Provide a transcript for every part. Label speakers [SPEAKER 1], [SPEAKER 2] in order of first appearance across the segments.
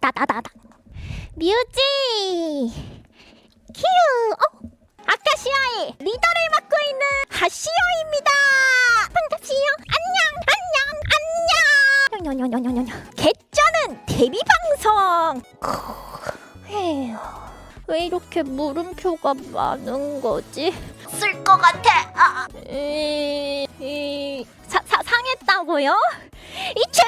[SPEAKER 1] 따다다다. 뮤지. 키우. 어? 아카시아의 리더를 맡고 있는 하시오입니다. 반갑시요. 안녕, 안녕, 안녕. 냐냐냐냐냐. 개쩌는 데뷔 방송. 에휴, 왜 이렇게 물음표가 많은 거지?
[SPEAKER 2] 쓸 것 같아. 아,
[SPEAKER 1] 이, 이, 사, 사, 상했다고요? 이잼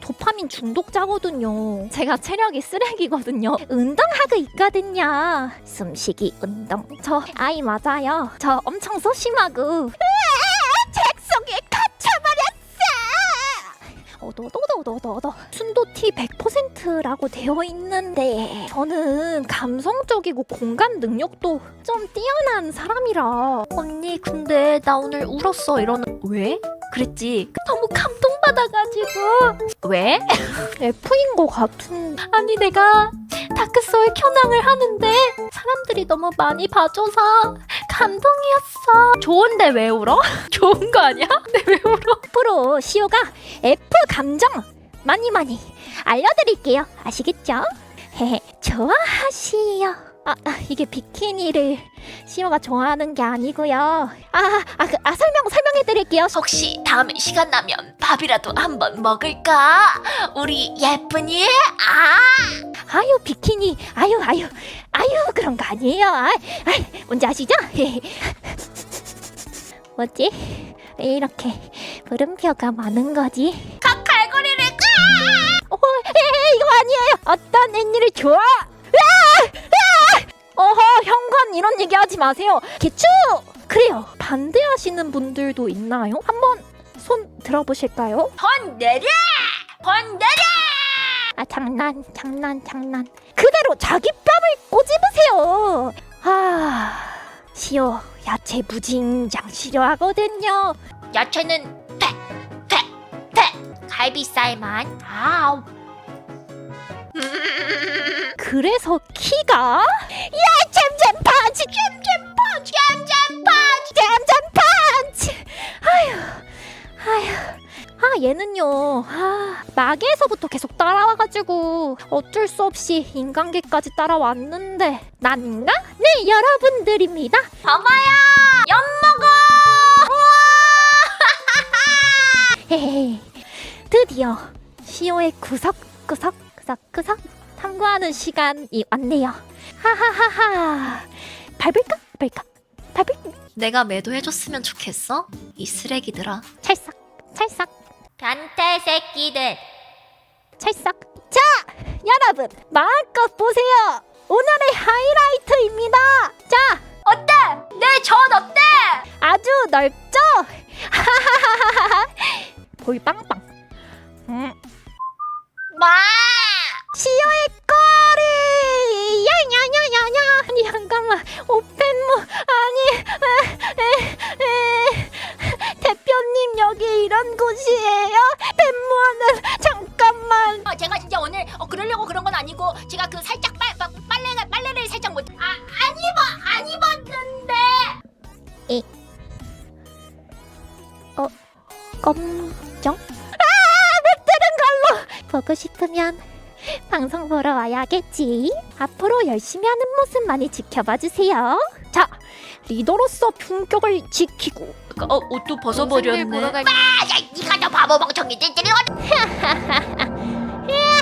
[SPEAKER 1] 도파민 중독자거든요. 제가 체력이 쓰레기거든요. 운동하고 있거든요. 숨쉬기 운동. 저 아이 맞아요. 저 엄청 소심하고. 책 속에 갇혀버렸어! 어도도도도도도 순도티 100%라고 되어 있는데 저는 감성적이고 공감 능력도 좀 뛰어난 사람이라 언니 근데 나 오늘 울었어 이러는 왜? 그랬지 너무 감동 받아가지고 왜? F인 것 같은 아니 내가 다크소울 켜낭을 하는데 사람들이 너무 많이 봐줘서 감동이었어 좋은데 왜 울어? 좋은 거 아니야? 근데 왜 울어? 앞으로 시오가 F 감정 많이 많이 알려드릴게요. 아시겠죠? 헤헤, 좋아하시요. 아, 아, 이게 비키니를 시오가 좋아하는 게 아니고요. 아, 아, 그, 아 설명 설명해 드릴게요.
[SPEAKER 2] 혹시 다음에 시간 나면 밥이라도 한번 먹을까? 우리 예쁜이? 아,
[SPEAKER 1] 아유 비키니, 아유 아유 아유 그런 거 아니에요. 아, 아, 뭔지 아시죠? 뭐지? 왜 이렇게 물음표가 많은 거지?
[SPEAKER 2] 각 갈고리를 까!
[SPEAKER 1] 어, 에, 이거 아니에요. 어떤 애니를 좋아? 으아! 어허, 현관 이런 얘기 하지 마세요. 개추! 그래요. 반대하시는 분들도 있나요? 한번 손 들어보실까요?
[SPEAKER 2] 번 내려! 번 내려!
[SPEAKER 1] 아, 장난, 장난, 장난. 그대로 자기 뺨을 꼬집으세요. 아, 시오, 야채 무진장 싫어하거든요.
[SPEAKER 2] 야채는 태, 태, 태. 갈비살만. 아우.
[SPEAKER 1] 그래서 키가 야 잼잼 펀치 잼잼 펀치 잼잼 펀치. 아휴 아휴. 아 얘는요. 아 마계에서부터 계속 따라와가지고 어쩔 수 없이 인간계까지 따라왔는데 난가? 네 여러분들입니다.
[SPEAKER 2] 엄마야! 엿 먹어!
[SPEAKER 1] 헤헤 드디어 시오의 구석구석 구석구석 탐구하는 시간이 왔네요. 하하하하 밟을까 밟을까 밟을
[SPEAKER 2] 내가 매도해줬으면 좋겠어? 이 쓰레기들아.
[SPEAKER 1] 찰싹 찰싹
[SPEAKER 2] 변태 새끼들.
[SPEAKER 1] 찰싹 자 여러분 마음껏 보세요 오늘의 하이라이트입니다 자
[SPEAKER 2] 어때? 내 전 어때?
[SPEAKER 1] 아주 넓죠 하하하하하 볼빵빵 음.
[SPEAKER 2] 마!
[SPEAKER 1] 이런 곳이에요? 펜모는 잠깐만.
[SPEAKER 2] 어, 제가 진짜 오늘 어, 그러려고 그런 건 아니고 제가 그 살짝 빨, 빨 빨래가 빨래를 살짝 못. 아, 안 입어, 안 입었는데.
[SPEAKER 1] 검정? 아 맵뜨는 걸로! 보고 싶으면 방송 보러 와야겠지. 앞으로 열심히 하는 모습 많이 지켜봐 주세요 자, 리더로서 품격을 지키고 그러니까,
[SPEAKER 2] 어, 옷도 벗어버렸네.
[SPEAKER 1] 보러
[SPEAKER 2] 아, 야, 니가 저 바보 멍청이 찌찌리